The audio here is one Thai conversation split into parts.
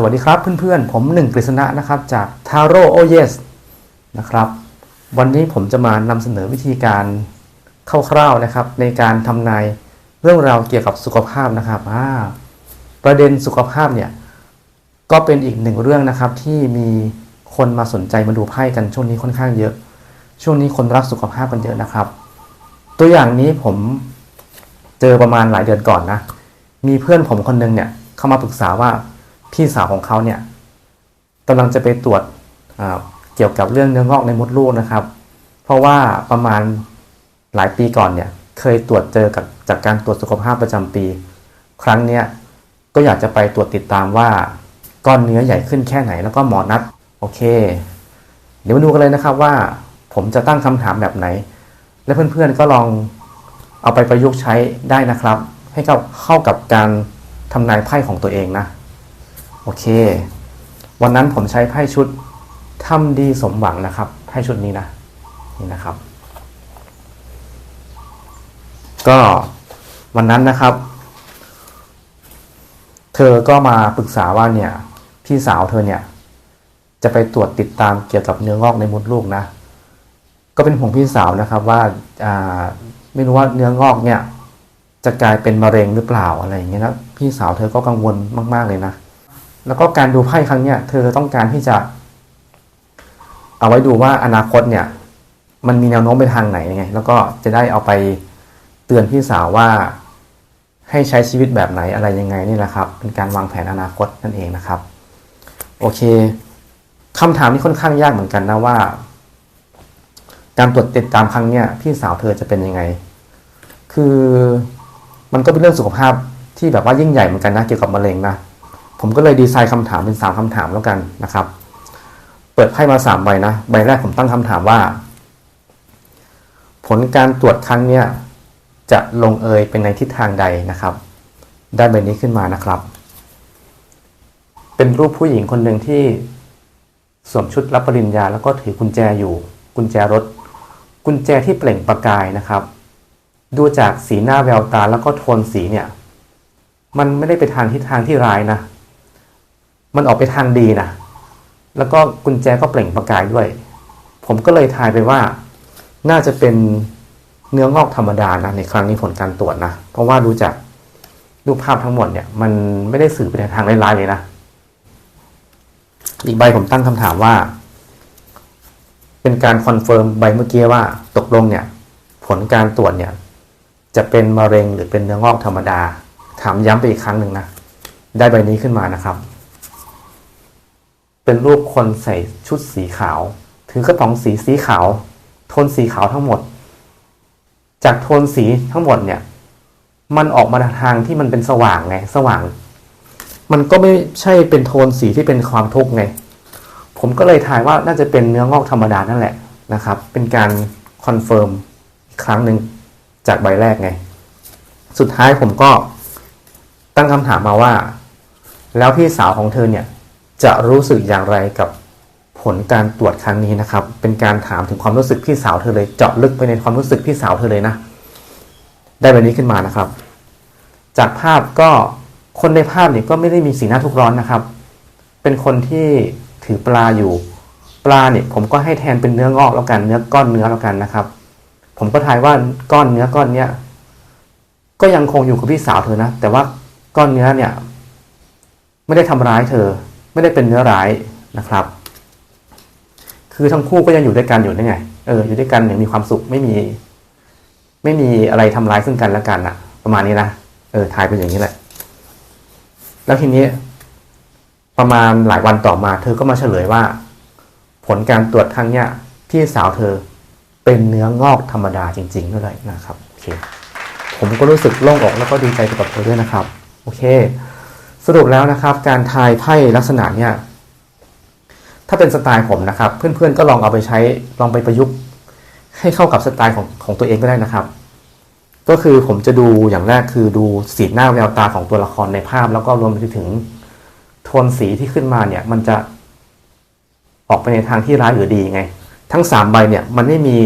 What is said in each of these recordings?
สวัสดีครับเพื่อนๆ ผมหนึ่งกฤษณะนะครับจาก Taro Oh Yes นะครับวันนี้ผมจะมานำเสนอวิธีการคร่าวๆนะครับ ในการทำนายเรื่องราวเกี่ยวกับสุขภาพนะครับประเด็นสุขภาพเนี่ยก็เป็นอีกหนึ่งเรื่องนะครับที่มีคนมาสนใจมาดูไพ่กันช่วงนี้ค่อนข้างเยอะ ช่วงนี้คนรักสุขภาพกันเยอะนะครับ ตัวอย่างนี้ผมเจอประมาณหลายเดือนก่อนนะมีเพื่อนผมคนหนึงเนี่ยเข้ามาปรึกษาว่า พี่สาวของเขาเนี่ยกำลังจะไปตรวจเกี่ยวกับเรื่องเนื้องอกในมดลูกนะครับ เพราะว่าประมาณหลายปีก่อนเนี่ยเคยตรวจเจอกับจากการตรวจสุขภาพประจำปี ครั้งเนี้ยก็อยากจะไปตรวจติดตามว่าก้อนเนื้อใหญ่ขึ้นแค่ไหนแล้วก็หมอนัดโอเค เดี๋ยวมาดูกันเลยนะครับว่า ผมจะตั้งคำถามแบบไหน และเพื่อนๆก็ลองเอาไปประยุกต์ใช้ได้นะครับ ให้เข้าเข้ากับการทำนายไพ่ของตัวเองนะ โอเค วันนั้นผมใช้ไพ่ชุดทำดีสมหวังนะครับไพ่ชุดนี้นะนี่นะครับ ก็วันนั้นนะครับ เธอก็มาปรึกษาว่าเนี่ยพี่สาวเธอเนี่ยจะไปตรวจติดตามเกี่ยวกับเนื้องอกในมดลูกนะ ก็เป็นห่วงพี่สาวนะครับว่าไม่รู้ว่าเนื้องอกเนี่ยจะกลายเป็นมะเร็งหรือเปล่าอะไรอย่างเงี้ยนะพี่สาวเธอก็กังวลมาก ๆเลยนะ แล้วก็การดูไพ่ครั้งเนี้ยเธอต้องการที่จะ เอาไว้ดูว่าอนาคตเนี่ย มันมีแนวโน้มไปทางไหนไง แล้วก็จะได้เอาไปเตือนพี่สาวว่าให้ใช้ชีวิตแบบไหนอะไรยังไงนี่แหละครับ เป็นการวางแผนอนาคตนั่นเองนะครับ โอเคคำถามนี้ค่อนข้างยากเหมือนกันนะว่า การตรวจติดตามครั้งเนี้ยพี่สาวเธอจะเป็นยังไง คือมันก็เป็นเรื่องสุขภาพที่แบบว่ายิ่งใหญ่เหมือนกันนะเกี่ยวกับมะเร็งนะ ผมก็เลยดีไซน์คำถามเป็นสามคำถามแล้วกันนะครับ เปิดไพ่มาสามใบนะ ใบแรกผมตั้งคำถามว่า ผลการตรวจครั้งเนี้ยจะลงเอยเป็นในทิศทางใดนะครับ ได้ใบนี้ขึ้นมานะครับ เป็นรูปผู้หญิงคนหนึ่งที่สวมชุดรับปริญญา แล้วก็ถือกุญแจอยู่ กุญแจรถ กุญแจที่เปล่งประกายนะครับ ดูจากสีหน้าแววตาแล้วก็โทนสีเนี่ย มันไม่ได้ไปทางทิศทางที่ร้ายนะ มันออกไปทางดีนะแล้วก็กุญแจก็เปล่งประกายด้วย ผมก็เลยทายไปว่า น่าจะเป็นเนื้องอกธรรมดานะในครั้งนี้ผลการตรวจนะ เพราะว่าดูจากรูปภาพทั้งหมดเนี่ย มันไม่ได้สื่อไปในทางร้ายๆเลยนะ อีกใบผมตั้งคำถามว่า เป็นการคอนเฟิร์มใบเมื่อกี้ว่าตกลงเนี่ย ผลการตรวจเนี่ย จะเป็นมะเร็งหรือเป็นเนื้องอกธรรมดา ถามย้ำไปอีกครั้งหนึ่งนะ ได้ใบนี้ขึ้นมานะครับ เป็นรูปคนใส่ชุดสีขาว ถือกระป๋องสีสีขาว โทนสีขาวทั้งหมด จากโทนสีทั้งหมดเนี่ย มันออกมาทางที่มันเป็นสว่างไง สว่าง มันก็ไม่ใช่เป็นโทนสีที่เป็นความทุกข์ไง ผมก็เลยทายว่าน่าจะเป็นเนื้องอกธรรมดานั่นแหละนะครับ เป็นการคอนเฟิร์มครั้งหนึ่งจากใบแรกไง สุดท้ายผมก็ตั้งคำถามมาว่า แล้วพี่สาวของเธอเนี่ย จะรู้สึกอย่างไรกับผลการตรวจครั้งนี้นะครับ เป็นการถามถึงความรู้สึกพี่สาวเธอเลย เจาะลึกไปในความรู้สึกพี่สาวเธอเลยนะ ได้แบบนี้ขึ้นมานะครับ จากภาพก็คนในภาพเนี่ยก็ไม่ได้มีสีหน้าทุกข์ร้อนนะครับ เป็นคนที่ถือปลาอยู่ ปลาเนี่ยผมก็ให้แทนเป็นเนื้องอกแล้วกันเนื้อก้อนเนื้อแล้วกันนะครับ ผมก็ทายว่าก้อนเนื้อก้อนเนี้ยก็ยังคงอยู่กับพี่สาวเธอนะ แต่ว่าก้อนเนื้อเนี่ย ไม่ได้ทำร้ายเธอ ไม่ได้เป็นเนื้อร้ายนะครับ คือทั้งคู่ก็ยังอยู่ด้วยกันอยู่ได้ไง เออ อยู่ด้วยกันอย่างมีความสุขไม่มี ไม่มีอะไรทำร้ายซึ่งกันและกันอะประมาณนี้นะ เออทายเป็นอย่างนี้แหละ แล้วทีนี้ ประมาณหลายวันต่อมา เธอก็มาเฉลยว่า ผลการตรวจครั้งเนี้ยพี่สาวเธอเป็นเนื้องอกธรรมดาจริงๆด้วยนะครับ โอเค ผมก็รู้สึกโล่งอกแล้วก็ดีใจกับเธอด้วยนะครับ โอเค สรุปแล้วนะครับ การทายไพ่ลักษณะเนี่ยถ้าเป็นสไตล์ผมนะครับ เพื่อนๆก็ลองเอาไปใช้ลองไปประยุกต์ ให้เข้ากับสไตล์ของของตัวเองก็ได้นะครับ ก็คือผมจะดูอย่างแรกคือดูสีหน้าแววตาของตัวละครในภาพ แล้วก็รวมไปถึงโทนสีที่ขึ้นมาเนี่ย มันจะออกไปในทางที่ร้ายหรือดีไง ทั้งสามใบเนี่ยมันไม่มี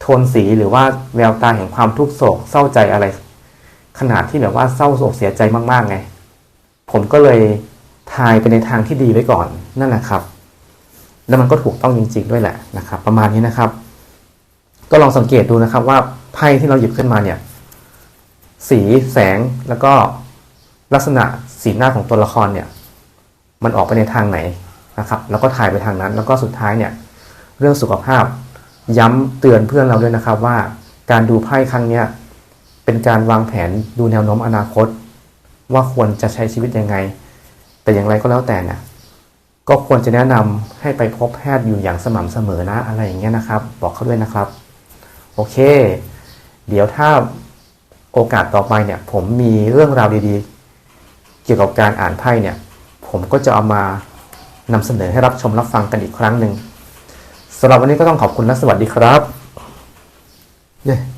โทนสีหรือว่าแววตาแห่งความทุกข์โศกเศร้าใจอะไร ขนาดที่แบบว่าเศร้าโศกเสียใจมากๆไง ผมก็เลยทายไปในทางที่ดีไว้ก่อนนั่นแหละครับ แล้วมันก็ถูกต้องจริง ๆ ด้วยแหละนะครับ ประมาณนี้นะครับ ก็ลองสังเกตดูนะครับว่าไพ่ที่เราหยิบขึ้นมาเนี่ย สีแสงแล้วก็ลักษณะสีหน้าของตัวละครเนี่ย มันออกไปในทางไหนนะครับ แล้วก็ถ่ายไปทางนั้น แล้วก็สุดท้ายเนี่ย เรื่องสุขภาพ ย้ำเตือนเพื่อนเราด้วยนะครับว่า การดูไพ่ครั้งเนี้ยเป็นการวางแผนดูแนวโน้มอนาคต ว่าควรจะใช้ชีวิตยังไง แต่อย่างไรก็แล้วแต่เนี่ยก็ควรจะแนะนำให้ไปพบแพทย์อยู่อย่างสม่ำเสมอนะอะไรอย่างเงี้ยนะครับ บอกเขาด้วยนะครับ โอเค เดี๋ยวถ้าโอกาสต่อไปเนี่ย ผมมีเรื่องราวดีๆ เกี่ยวกับการอ่านไพ่เนี่ย ผมก็จะเอามานำเสนอให้รับชมรับฟังกันอีกครั้งหนึ่งสำหรับวันนี้ก็ต้องขอบคุณและสวัสดีครับ เย้